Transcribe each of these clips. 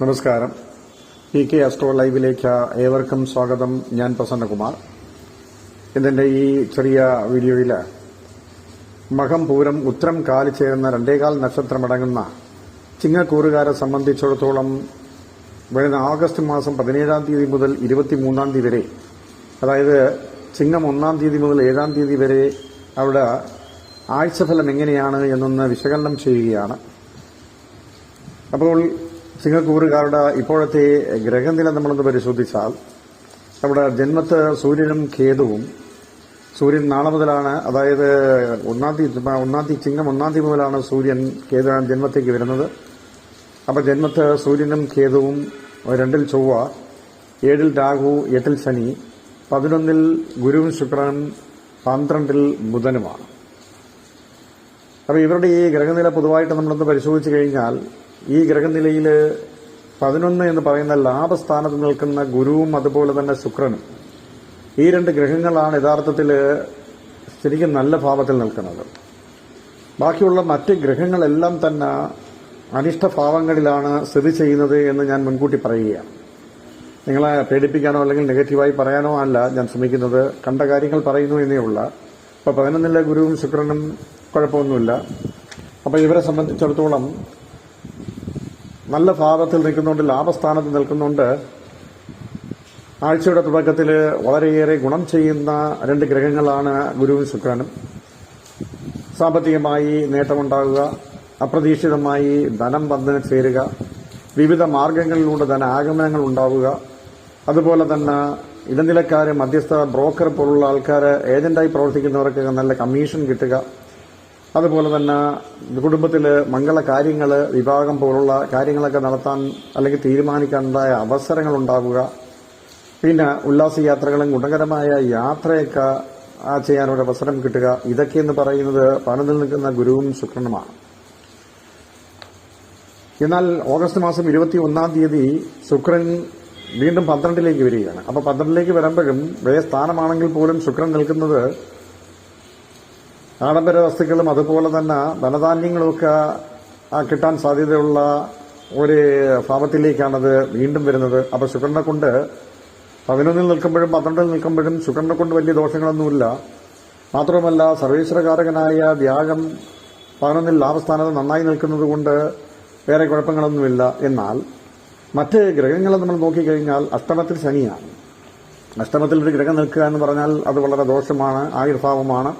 നമസ്കാരം. P K astro ലൈവിലേക്ക് ഏവർക്കും സ്വാഗതം. ഞാൻ പ്രസന്നകുമാർ. ഇതിന്റെ ഈ ചെറിയ വീഡിയോയിൽ മകം പൂരം ഉത്തരം കാലി ചേരുന്ന രണ്ടേകാൽ നക്ഷത്രമടങ്ങുന്ന ചിങ്ങക്കൂറുകാരെ സംബന്ധിച്ചിടത്തോളം വരുന്ന ആഗസ്റ്റ് മാസം പതിനേഴാം തീയതി മുതൽ ഇരുപത്തിമൂന്നാം തീയതി വരെ അതായത് ചിങ്ങം ഒന്നാം തീയതി മുതൽ ഏഴാം തീയതി വരെ അവിടെ ആഴ്ചഫലം എങ്ങനെയാണ് എന്നൊന്ന് വിശകലനം ചെയ്യുകയാണ്. അപ്പോൾ സിംഗക്കൂറുകാരുടെ ഇപ്പോഴത്തെ ഗ്രഹനില നമ്മളൊന്ന് പരിശോധിച്ചാൽ നമ്മുടെ ജന്മത്ത് സൂര്യനും കേതുവും സൂര്യൻ നാളെ മുതലാണ് അതായത് ഒന്നാം തീയതി ഒന്നാം തീയതി ചിങ്ങം ഒന്നാം തീയതി മുതലാണ് സൂര്യൻ കേതു ജന്മത്തേക്ക് വരുന്നത്. അപ്പോൾ ജന്മത്ത് സൂര്യനും കേതുവും രണ്ടിൽ ചൊവ്വ ഏഴിൽ രാഹു എട്ടിൽ ശനി പതിനൊന്നിൽ ഗുരുവും ശുക്രനും പന്ത്രണ്ടിൽ ബുധനുമാണ്. അപ്പോൾ ഇവരുടെ ഈ ഗ്രഹനില പൊതുവായിട്ട് നമ്മളൊന്ന് പരിശോധിച്ച് കഴിഞ്ഞാൽ ഈ ഗ്രഹനിലയിൽ പതിനൊന്ന് എന്ന് പറയുന്ന ലാഭസ്ഥാനത്ത് നിൽക്കുന്ന ഗുരുവും അതുപോലെ തന്നെ ശുക്രനും ഈ രണ്ട് ഗ്രഹങ്ങളാണ് യഥാർത്ഥത്തിൽ ശരിക്കും നല്ല ഭാവത്തിൽ നിൽക്കുന്നത്. ബാക്കിയുള്ള മറ്റ് ഗ്രഹങ്ങളെല്ലാം തന്നെ അനിഷ്ടഭാവങ്ങളിലാണ് സ്ഥിതി ചെയ്യുന്നത് എന്ന് ഞാൻ മുൻകൂട്ടി പറയുകയാണ്. നിങ്ങളെ പേടിപ്പിക്കാനോ അല്ലെങ്കിൽ നെഗറ്റീവായി പറയാനോ അല്ല ഞാൻ ശ്രമിക്കുന്നത്. കണ്ട കാര്യങ്ങൾ പറയുന്നു എന്നേ ഉള്ള. അപ്പോൾ പതിനൊന്നിലെ ഗുരുവും ശുക്രനും കുഴപ്പമൊന്നുമില്ല. അപ്പോൾ ഇവരെ സംബന്ധിച്ചിടത്തോളം നല്ല ഭാവത്തിൽ നിൽക്കുന്നുണ്ട് ലാഭസ്ഥാനത്ത് നിൽക്കുന്നുണ്ട്. ആഴ്ചയുടെ തുടക്കത്തിൽ വളരെയേറെ ഗുണം ചെയ്യുന്ന രണ്ട് ഗ്രഹങ്ങളാണ് ഗുരുവും ശുക്രനും. സാമ്പത്തികമായി നേട്ടമുണ്ടാകുക അപ്രതീക്ഷിതമായി ധനം വന്ന് ചേരുക വിവിധ മാർഗങ്ങളിലൂടെ ധനാഗമനങ്ങൾ ഉണ്ടാവുക അതുപോലെ തന്നെ ഇടനിലക്കാർ മധ്യസ്ഥ ബ്രോക്കർ പോലുള്ള ആൾക്കാർ ഏജന്റായി പ്രവർത്തിക്കുന്നവർക്ക് നല്ല കമ്മീഷൻ കിട്ടുക. അതുപോലെ തന്നെ കുടുംബത്തിൽ മംഗള കാര്യങ്ങൾ വിഭാഗം പോലുള്ള കാര്യങ്ങളൊക്കെ നടത്താൻ അല്ലെങ്കിൽ തീരുമാനിക്കാനുണ്ടായ അവസരങ്ങൾ ഉണ്ടാവുക. പിന്നെ ഉല്ലാസയാത്രകളും ഗുണകരമായ യാത്രയൊക്കെ ചെയ്യാനൊരു അവസരം കിട്ടുക. ഇതൊക്കെ എന്ന് പറയുന്നത് പണിതിൽ നിൽക്കുന്ന ഗുരുവും ശുക്രനുമാണ്. എന്നാൽ ഓഗസ്റ്റ് മാസം ഇരുപത്തി ഒന്നാം തീയതി ശുക്രൻ വീണ്ടും പന്ത്രണ്ടിലേക്ക് വരികയാണ്. അപ്പൊ പന്ത്രണ്ടിലേക്ക് വരുമ്പോഴും സ്ഥാനമാണെങ്കിൽ പോലും ശുക്രൻ നിൽക്കുന്നത് ആഡംബര വസ്തുക്കളും അതുപോലെ തന്നെ ധനധാന്യങ്ങളുമൊക്കെ കിട്ടാൻ സാധ്യതയുള്ള ഒരു ഭാവത്തിലേക്കാണത് വീണ്ടും വരുന്നത്. അപ്പൊ ശുക്രനെ കൊണ്ട് പതിനൊന്നിൽ നിൽക്കുമ്പോഴും പന്ത്രണ്ടിൽ നിൽക്കുമ്പോഴും ശുക്രനെ കൊണ്ട് വലിയ ദോഷങ്ങളൊന്നുമില്ല. മാത്രമല്ല സർവേശ്വരകാരകനായ വ്യാഴം പതിനൊന്നിൽ ലാഭസ്ഥാനത്ത് നന്നായി നിൽക്കുന്നത് കൊണ്ട് വേറെ കുഴപ്പങ്ങളൊന്നുമില്ല. എന്നാൽ മറ്റ് ഗ്രഹങ്ങളെ നമ്മൾ നോക്കിക്കഴിഞ്ഞാൽ അഷ്ടമത്തിൽ ശനിയാണ്. അഷ്ടമത്തിൽ ഒരു ഗ്രഹം നിൽക്കുക എന്ന് പറഞ്ഞാൽ അത് വളരെ ദോഷമാണ് ആയുർഭാവമാണ്.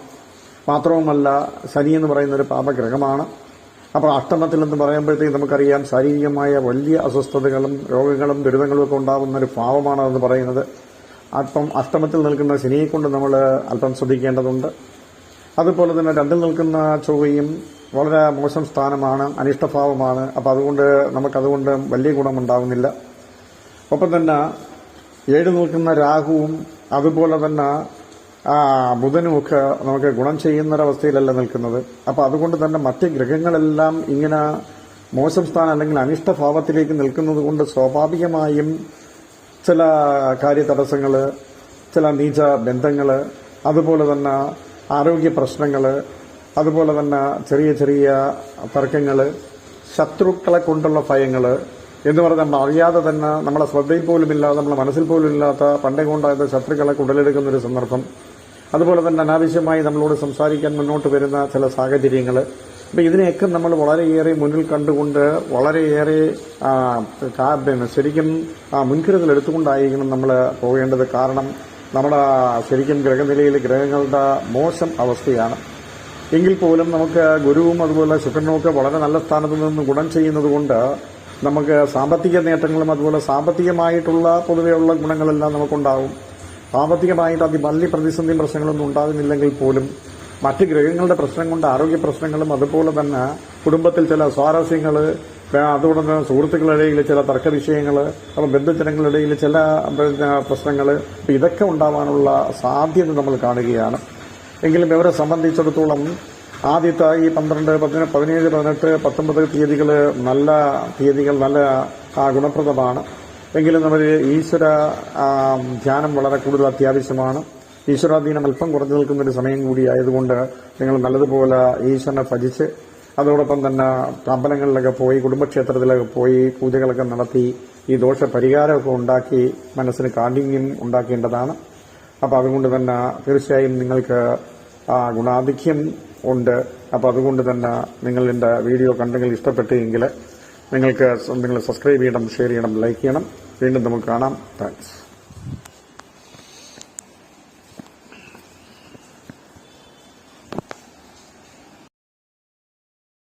മാത്രവുമല്ല ശനി എന്ന് പറയുന്ന ഒരു പാപഗ്രഹമാണ്. അപ്പോൾ അഷ്ടമത്തിൽ എന്ന് പറയുമ്പോഴത്തേക്ക് നമുക്കറിയാം ശാരീരികമായ വലിയ അസ്വസ്ഥതകളും രോഗങ്ങളും ദുരിതങ്ങളും ഒക്കെ ഉണ്ടാകുന്ന ഒരു ഭാവമാണ് എന്ന് പറയുന്നത്. അപ്പം അഷ്ടമത്തിൽ നിൽക്കുന്ന ശനിയെ കൊണ്ട് നമ്മൾ അല്പം ശ്രദ്ധിക്കേണ്ടതുണ്ട്. അതുപോലെ തന്നെ രണ്ടിൽ നിൽക്കുന്ന ചൊവ്വയും വളരെ മോശം സ്ഥാനമാണ് അനിഷ്ടഭാവമാണ്. അപ്പം അതുകൊണ്ട് നമുക്കതുകൊണ്ട് വലിയ ഗുണമുണ്ടാകുന്നില്ല ഒപ്പം തന്നെ ഏഴ് നിൽക്കുന്ന രാഹുവും അതുപോലെ തന്നെ ബുധനുമൊക്കെ നമുക്ക് ഗുണം ചെയ്യുന്നൊരവസ്ഥയിലല്ല നിൽക്കുന്നത്. അപ്പം അതുകൊണ്ട് തന്നെ മറ്റ് ഗ്രഹങ്ങളെല്ലാം ഇങ്ങനെ മോശം സ്ഥാനം അല്ലെങ്കിൽ അനിഷ്ടഭാവത്തിലേക്ക് നിൽക്കുന്നത് കൊണ്ട് സ്വാഭാവികമായും ചില കാര്യതടസ്സങ്ങൾ ചില നീച ബന്ധങ്ങൾ അതുപോലെ തന്നെ ആരോഗ്യ പ്രശ്നങ്ങൾ അതുപോലെ തന്നെ ചെറിയ ചെറിയ തർക്കങ്ങൾ ശത്രുക്കളെ കൊണ്ടുള്ള ഭയങ്ങൾ എന്ന് പറഞ്ഞാൽ നമ്മൾ അറിയാതെ തന്നെ നമ്മളെ ശ്രദ്ധയിൽ പോലും ഇല്ലാതെ നമ്മളെ മനസ്സിൽ പോലും ഇല്ലാത്ത പണ്ടേ കൊണ്ടായത് ശത്രുക്കളെ കുടലെടുക്കുന്ന ഒരു സന്ദർഭം. അതുപോലെ തന്നെ അനാവശ്യമായി നമ്മളോട് സംസാരിക്കാൻ മുന്നോട്ട് വരുന്ന ചില സാഹചര്യങ്ങൾ അപ്പം ഇതിനെയൊക്കെ നമ്മൾ വളരെയേറെ മുന്നിൽ കണ്ടുകൊണ്ട് വളരെയേറെ ശരിക്കും മുൻകരുതൽ എടുത്തുകൊണ്ടായിരിക്കണം നമ്മൾ പോകേണ്ടത്. കാരണം നമ്മുടെ ശരിക്കും ഗ്രഹനിലയിൽ ഗ്രഹങ്ങളുടെ മോശം അവസ്ഥയാണ്. എങ്കിൽ പോലും നമുക്ക് ഗുരുവും അതുപോലെ ശുക്രനുമൊക്കെ വളരെ നല്ല സ്ഥാനത്ത് നിന്ന് ഗുണം ചെയ്യുന്നത് കൊണ്ട് നമുക്ക് സാമ്പത്തിക നേട്ടങ്ങളും അതുപോലെ സാമ്പത്തികമായിട്ടുള്ള പൊതുവെയുള്ള ഗുണങ്ങളെല്ലാം നമുക്കുണ്ടാവും. സാമ്പത്തികമായിട്ട് അതി വലിയ പ്രതിസന്ധിയും പ്രശ്നങ്ങളൊന്നും ഉണ്ടാകുന്നില്ലെങ്കിൽ പോലും മറ്റ് ഗ്രഹങ്ങളുടെ പ്രശ്നം കൊണ്ട് ആരോഗ്യ പ്രശ്നങ്ങളും അതുപോലെ തന്നെ കുടുംബത്തിൽ ചില സ്വാരസ്യങ്ങൾ അതുകൊണ്ട് തന്നെ സുഹൃത്തുക്കളുടെ ചില തർക്ക വിഷയങ്ങൾ അപ്പം ബന്ധുജനങ്ങളുടെ ചില പ്രശ്നങ്ങൾ ഇതൊക്കെ ഉണ്ടാവാനുള്ള സാധ്യത നമ്മൾ കാണുകയാണ്. എങ്കിലും ഇവരെ സംബന്ധിച്ചിടത്തോളം ആദ്യത്തെ ഈ പന്ത്രണ്ട് പതിനെ പതിനേഴ് പതിനെട്ട് പത്തൊമ്പത് തീയതികൾ നല്ല തീയതികൾ നല്ല ഗുണപ്രദമാണ്. എങ്കിലും നമ്മൾ ഈശ്വര ധ്യാനം വളരെ കൂടുതൽ അത്യാവശ്യമാണ്. ഈശ്വരാധീനം അല്പം കുറഞ്ഞു നിൽക്കുന്ന ഒരു സമയം കൂടി ആയതുകൊണ്ട് നിങ്ങൾ നല്ലതുപോലെ ഈശ്വരനെ ഭജിച്ച് അതോടൊപ്പം തന്നെ അമ്പലങ്ങളിലൊക്കെ പോയി കുടുംബക്ഷേത്രത്തിലൊക്കെ പോയി പൂജകളൊക്കെ നടത്തി ഈ ദോഷ പരിഹാരമൊക്കെ ഉണ്ടാക്കി മനസ്സിന് കാഠിന്യം ഉണ്ടാക്കേണ്ടതാണ്. അപ്പോൾ അതുകൊണ്ട് തന്നെ തീർച്ചയായും നിങ്ങൾക്ക് ഗുണാധിക്യം ഉണ്ട്. അപ്പോൾ അതുകൊണ്ട് തന്നെ നിങ്ങൾ എന്റെ വീഡിയോ കണ്ടെങ്കിൽ ഇഷ്ടപ്പെട്ടെങ്കിൽ നിങ്ങൾക്ക് നിങ്ങൾ സബ്സ്ക്രൈബ് ചെയ്യണം ഷെയർ ചെയ്യണം ലൈക്ക് ചെയ്യണം. വീണ്ടും നമുക്ക് കാണാം. താങ്ക്സ്.